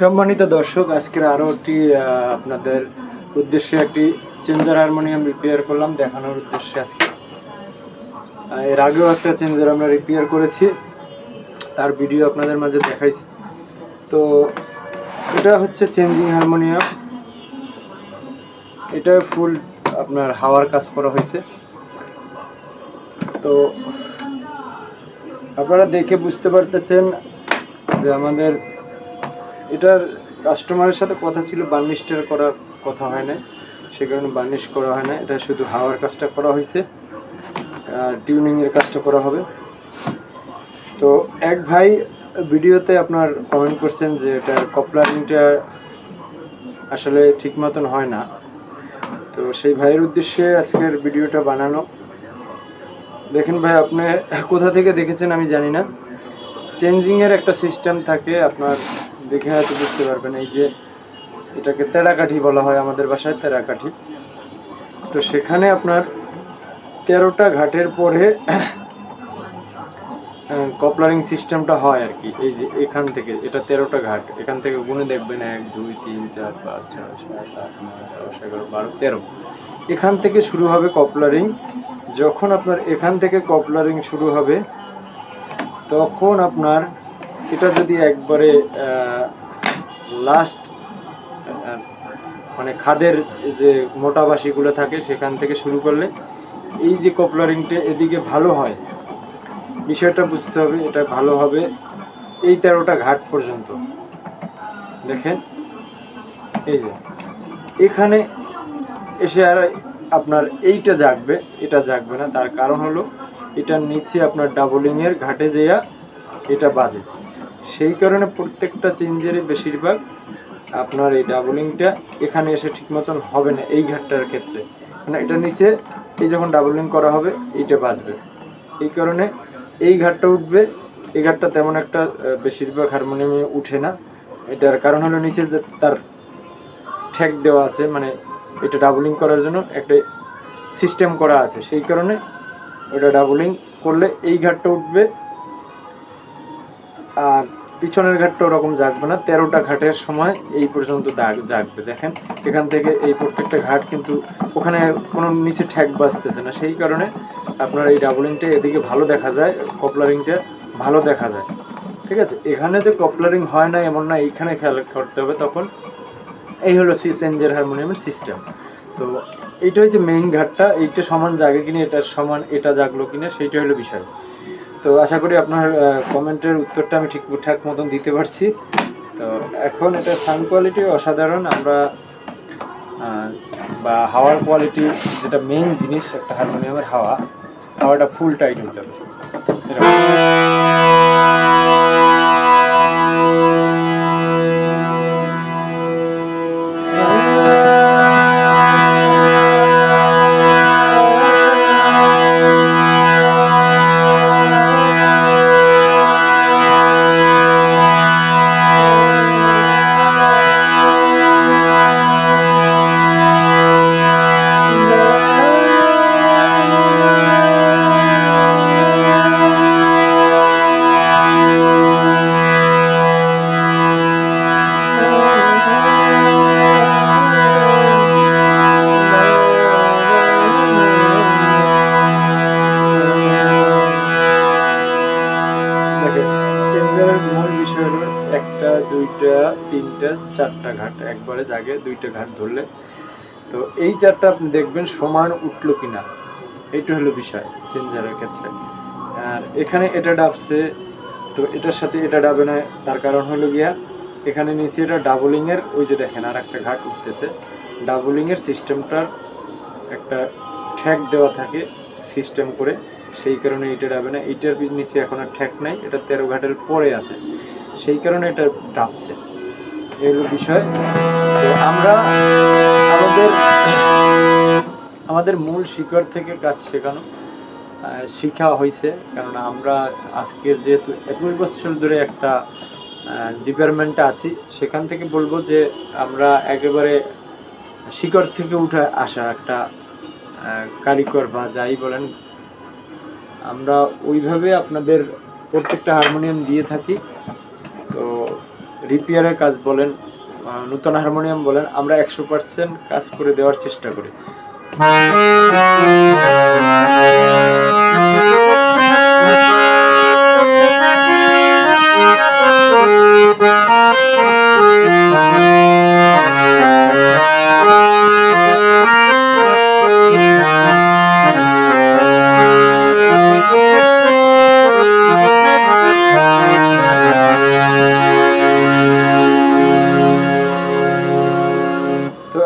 সম্মানিত দর্শক, আজকের আরও একটি আপনাদের উদ্দেশ্যে একটি চেঞ্জার হারমোনিয়াম রিপেয়ার করলাম, দেখানোর উদ্দেশ্যে আজকে। এর আগেও একটা চেঞ্জার আমরা রিপেয়ার করেছি, তার ভিডিও আপনাদের মাঝে দেখাইছি। তো এটা হচ্ছে চেঞ্জিং হারমোনিয়াম এটা ফুল আপনার হাওয়ার কাজ করা হয়েছে। তো আপনারা দেখে বুঝতে পারতেছেন যে আমাদের এটার কাস্টমারের সাথে কথা ছিল বার্নিশটার করার কথা হয় না সে কারণে বার্নিশ করা হয় না এটা শুধু হাওয়ার কাজটা করা হয়েছে, আর টিউনিংয়ের কাজটা করা হবে। তো এক ভাই ভিডিওতে আপনার কমেন্ট করছেন যে এটা কপলারিংটা আসলে ঠিক মতন হয় না। তো সেই ভাইয়ের উদ্দেশ্যে আজকের ভিডিওটা বানানো। দেখেন ভাই, আপনি কোথা থেকে দেখেছেন আমি জানি না। চেঞ্জিংয়ের একটা সিস্টেম থাকে আপনার দেখে হয়তো বুঝতে পারবেন, এই যে এটাকে তেরাকাঠি বলা হয় আমাদের বাসায় তেরাকাঠি তো সেখানে আপনার তেরোটা ঘাটের পরে কপলারিং সিস্টেমটা হয় আর কি। এই যে এখান থেকে, এটা তেরোটা ঘাট, এখান থেকে গুনে দেখবেন এক, দুই, তিন, চার, পাঁচ, ছয়, সাত, আট, নয়, দশ, এগারো, বারো, তেরো। এখান থেকে শুরু হবে কপলারিং যখন আপনার এখান থেকে কপলারিং শুরু হবে, তখন আপনার এটা যদি একবারে লাস্ট মানে খাদের যে মোটা বাসিগুলো থাকে সেখান থেকে শুরু করলে এই যে কপলারিংটা এদিকে ভালো হয়, বিষয়টা বুঝতে হবে, এটা ভালো হবে এই তেরোটা ঘাট পর্যন্ত। দেখেন, এই যে, এখানে এসে আর আপনার এইটা জাগবে, এটা জাগবে না, তার কারণ হলো এটার নিচে আপনার ডাবলিংয়ের ঘাটে যেয়া এটা বাজে। সেই কারণে প্রত্যেকটা চেঞ্জেরই বেশিরভাগ আপনার এই ডাবলিংটা এখানে এসে ঠিক মতন হবে না এই ঘাটটার ক্ষেত্রে। মানে এটা নিচে এই যখন ডাবলিং করা হবে, এইটা বাজবে এই কারণে এই ঘাটটা উঠবে, এই ঘাটটা তেমন একটা বেশিরভাগ হারমোনিয়ামে উঠে না। এটার কারণ হলো নিচে যে তার ঠেক দেওয়া আছে মানে এটা ডাবলিং করার জন্য একটা সিস্টেম করা আছে। সেই কারণে ওটা ডাবলিং করলে এই ঘাটটা উঠবে আর পিছনের ঘাটটা ওরকম জাগবে না। তেরোটা ঘাটের সময় এই পর্যন্ত দাগ জাগবে, দেখেন। এখান থেকে এই প্রত্যেকটা ঘাট কিন্তু ওখানে কোনো নিচে ঠ্যাক বাজতেছে না। সেই কারণে আপনার এই ডাবলিংটা এদিকে ভালো দেখা যায় কপলারিংটা ভালো দেখা যায়। ঠিক আছে? এখানে যে কপলারিং হয় না এমন না, এইখানে খেয়াল করতে হবে তখন। এই হলো চেঞ্জের হারমোনিয়ামের সিস্টেম তো এইটা হচ্ছে মেইন ঘাটটা, এইটা সমান জাগে কিনা এটা সমান এটা জাগলো কিনা, সেইটা হলো বিষয়। তো আশা করি আপনার কমেন্টের উত্তরটা আমি ঠিকঠাক মতন দিতে পারছি। তো এখন এটা সাউন্ড কোয়ালিটি অসাধারণ। আমরা বা হাওয়ার কোয়ালিটি যেটা মেইন জিনিস, একটা হারমোনিয়ামের হাওয়া, হাওয়াটা ফুল টাইট হতে হবে এরকম। দুইটা, তিনটা, চারটা ঘাট। একবারে জাগে দুইটা ঘাট ধরলে। তো এই চারটা আপনি দেখবেন সমান উঠল কিনা। এইটা হলো বিষয়, চেঞ্জারের ক্ষেত্রে। আর এখানে এটা ডাবছে, তো এটার সাথে এটা ডাবে না। তার কারণ হলো গিয়া, এখানে নিচে এটা ডাবলিংয়ের, ওই যে দেখেন আর একটা ঘাট উঠতেছে। ডাবলিংয়ের সিস্টেমটার একটা ঠ্যাক দেওয়া থাকে সিস্টেম করে। সেই কারণে এটা ডাবে না। এটার নিচে এখন আর ঠ্যাক নাই। এটা তেরো ঘাটের পরে আছে। সেই কারণে এটা এই হলো বিষয় আমরা আমাদের আমাদের মূল শিকড় থেকে কাজ শেখানো শিখা হয়েছে কারণ আমরা আজকের যেহেতু একুশ বছর ধরে একটা ডিপার্টমেন্টে আছি সেখান থেকে বলব যে আমরা একেবারে শিকড় থেকে উঠে আসা একটা আহ, কারিগর বা যাই বলেন আমরা ওইভাবে আপনাদের প্রত্যেকটা হারমোনিয়াম দিয়ে থাকি। তো রিপেয়ারের কাজ বলেন নতুন হারমোনিয়াম বলেন, আমরা একশো পার্সেন্ট কাজ করে দেওয়ার চেষ্টা করি।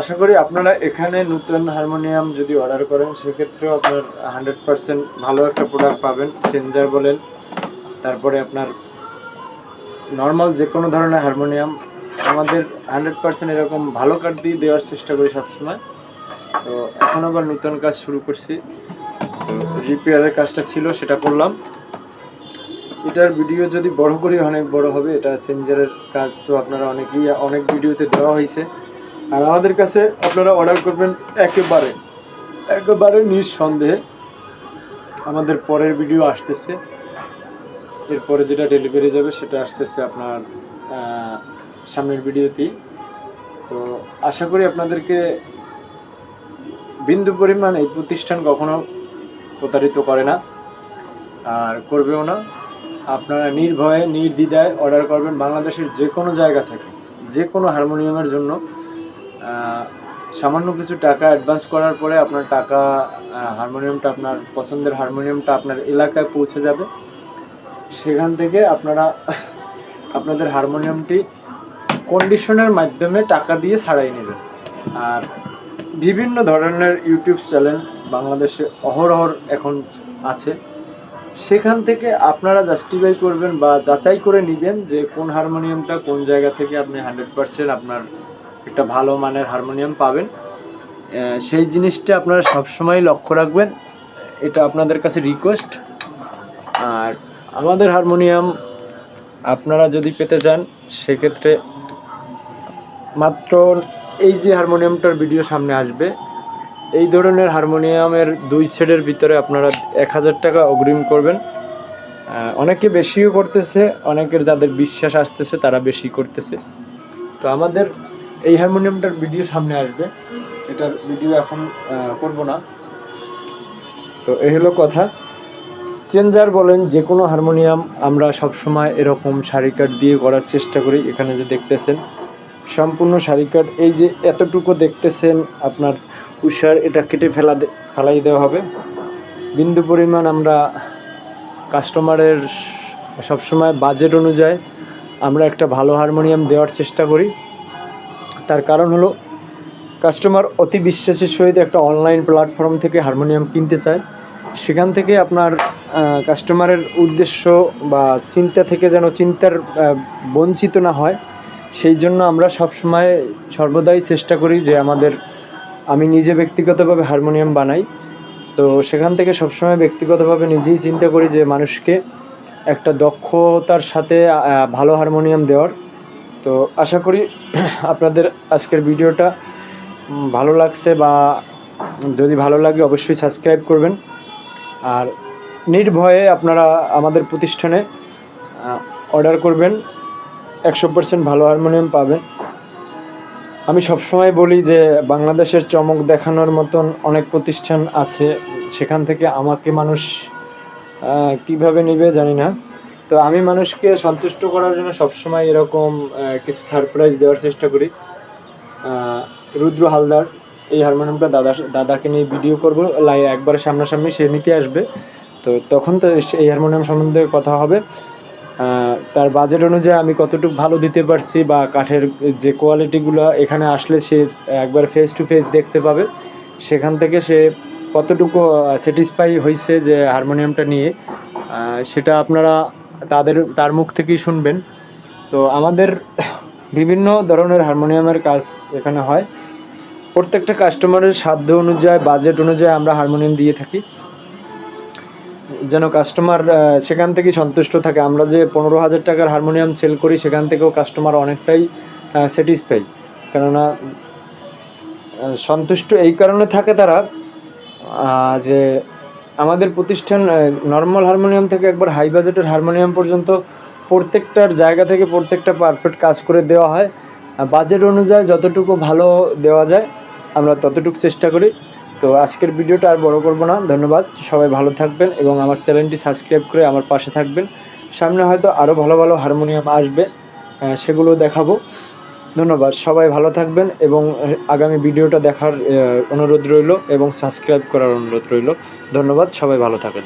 আশা করি আপনারা এখানে নতুন হারমোনিয়াম যদি অর্ডার করেন, সেক্ষেত্রেও আপনার হান্ড্রেড পার্সেন্ট ভালো একটা প্রোডাক্ট পাবেন। চেঞ্জার বলেন, তারপরে আপনার নর্মাল যে কোনো ধরনের হারমোনিয়াম, আমাদের হান্ড্রেড পার্সেন্ট এরকম ভালো কাঠ দিয়ে দেওয়ার চেষ্টা করি সবসময়। তো এখন আবার নতুন কাজ শুরু করছি। তো রিপেয়ারের কাজটা ছিল, সেটা করলাম। এটার ভিডিও যদি বড় করি অনেক বড় হবে, এটা চেঞ্জারের কাজ তো আপনারা অনেকেই, অনেক ভিডিওতে দেওয়া হয়েছে। আর আমাদের কাছে আপনারা অর্ডার করবেন একেবারে একেবারে নিঃসন্দেহে। আমাদের পরের ভিডিও আসতেছে। এরপরে যেটা ডেলিভারি যাবে সেটা আসতেছে আপনার সামনের ভিডিওতেই তো আশা করি আপনাদেরকে বিন্দু পরিমাণ এই প্রতিষ্ঠান কখনো প্রতারিত করে না, আর করবেও না। আপনারা নির্ভয়ে, নির্দ্বিধায় অর্ডার করবেন বাংলাদেশের যে কোনো জায়গা থেকে যে কোনো হারমোনিয়ামের জন্য। সামান্য কিছু টাকা অ্যাডভান্স করার পরে আপনার টাকা হারমোনিয়ামটা আপনার পছন্দের হারমোনিয়ামটা আপনার এলাকায় পৌঁছে যাবে। সেখান থেকে আপনারা আপনাদের হারমোনিয়ামটি কন্ডিশনের মাধ্যমে টাকা দিয়ে ছাড়াই নেবেন। আর বিভিন্ন ধরনের ইউটিউব চ্যানেল বাংলাদেশে অহরহর এখন আছে। সেখান থেকে আপনারা জাস্টিফাই করবেন বা যাচাই করে নেবেন যে কোন হারমোনিয়ামটা কোন জায়গা থেকে আপনি হান্ড্রেড পার্সেন্ট আপনার একটা ভালো মানের হারমোনিয়াম পাবেন। সেই জিনিসটা আপনারা সবসময় লক্ষ্য রাখবেন। এটা আপনাদের কাছে রিকোয়েস্ট আর আমাদের হারমোনিয়াম আপনারা যদি পেতে চান, সেক্ষেত্রে মাত্র এই যে হারমোনিয়ামটার ভিডিও সামনে আসবে, এই ধরনের হারমোনিয়ামের দুই সেটের ভিতরে আপনারা এক হাজার টাকা অগ্রিম করবেন। অনেকে বেশিও করতেছে, অনেকের যাদের বিশ্বাস আসতেছে, তারা বেশি করতেছে। তো আমাদের এই হারমোনিয়ামটার ভিডিও সামনে আসবে। এটার ভিডিও এখন করব না। তো এই হলো কথা। চেঞ্জার বলেন যে কোনো হারমোনিয়াম আমরা সবসময় এরকম শাড়ি কাট দিয়ে করার চেষ্টা করি, এখানে যে দেখতেছেন। সম্পূর্ণ শাড়ি কাট, এই যে এতটুকু দেখতেছেন, আপনার উষার এটা কেটে ফেলা ফেলাই দেওয়া হবে। বিন্দু পরিমাণ আমরা কাস্টমারের সবসময় বাজেট অনুযায়ী আমরা একটা ভালো হারমোনিয়াম দেওয়ার চেষ্টা করি। তার কারণ হলো কাস্টমার অতি বিশ্বাসের সহিত একটা অনলাইন প্ল্যাটফর্ম থেকে হারমোনিয়াম কিনতে চায়। সেখান থেকে আপনার কাস্টমারের উদ্দেশ্য বা চিন্তা থেকে যেন চিন্তার বঞ্চিত না হয়, সেই জন্য আমরা সবসময় সর্বদাই চেষ্টা করি যে আমাদের, আমি নিজে ব্যক্তিগতভাবে হারমোনিয়াম বানাই। তো সেখান থেকে সবসময় ব্যক্তিগতভাবে নিজেই চিন্তা করি যে মানুষকে একটা দক্ষতার সাথে ভালো হারমোনিয়াম দেওয়ার। তো আশা করি আপনাদের আজকের ভিডিওটা ভালো লাগছে বা যদি ভালো লাগে অবশ্যই সাবস্ক্রাইব করবেন। আর নির্ভয়ে আপনারা আমাদের প্রতিষ্ঠানে অর্ডার করবেন, একশো পার্সেন্ট ভালো হারমোনিয়াম পাবেন। আমি সবসময় বলি যে বাংলাদেশের চমক দেখানোর মতন অনেক প্রতিষ্ঠান আছে, সেখান থেকে আমাকে মানুষ কীভাবে নেবে জানি না। তো আমি মানুষকে সন্তুষ্ট করার জন্য সবসময় এরকম কিছু সারপ্রাইজ দেওয়ার চেষ্টা করি। রুদ্র হালদার, এই হারমোনিয়ামটা দাদা, দাদাকে নিয়ে ভিডিও করব। লাই, একবারে সামনাসামনি সে নিতে আসবে। তো তখন তো এই হারমোনিয়াম সম্বন্ধে কথা হবে। তার বাজেট অনুযায়ী আমি কতটুকু ভালো দিতে পারছি বা কাঠের যে কোয়ালিটিগুলো এখানে আসলে সে একবার ফেস টু ফেস দেখতে পাবে। সেখান থেকে সে কতটুকু স্যাটিসফাই হয়েছে যে হারমোনিয়ামটা নিয়ে। সেটা আপনারা তাদের, তার মুখ থেকেই শুনবেন। তো আমাদের বিভিন্ন ধরনের হারমোনিয়ামের কাজ এখানে হয়। প্রত্যেকটা কাস্টমারের সাধ্য অনুযায়ী বাজেট অনুযায়ী আমরা হারমোনিয়াম দিয়ে থাকি। যেন কাস্টমার সেখান থেকে সন্তুষ্ট থাকে। আমরা যে পনেরো হাজার টাকার হারমোনিয়াম সেল করি, সেখান থেকেও কাস্টমার অনেকটাই স্যাটিসফাই কেননা সন্তুষ্ট এই কারণে থাকে তারা যে আমাদের প্রতিষ্ঠান নর্মাল হারমোনিয়াম থেকে একবার হাই বাজেটের হারমোনিয়াম পর্যন্ত প্রত্যেকটার জায়গা থেকে প্রত্যেকটা পারফেক্ট কাজ করে দেওয়া হয়। বাজেট অনুযায়ী যতটুকু ভালো দেওয়া যায়, আমরা ততটুকু চেষ্টা করি। তো আজকের ভিডিওটা আর বড় করব না। ধন্যবাদ। সবাই ভালো থাকবেন এবং আমার চ্যানেলটি সাবস্ক্রাইব করে আমার পাশে থাকবেন। সামনে হয়তো আরও ভালো ভালো হারমোনিয়াম আসবে। সেগুলো দেখাবো। ধন্যবাদ, সবাই ভালো থাকবেন এবং আগামী ভিডিওটা দেখার অনুরোধ রইল এবং সাবস্ক্রাইব করার অনুরোধ রইল। ধন্যবাদ, সবাই ভালো থাকেন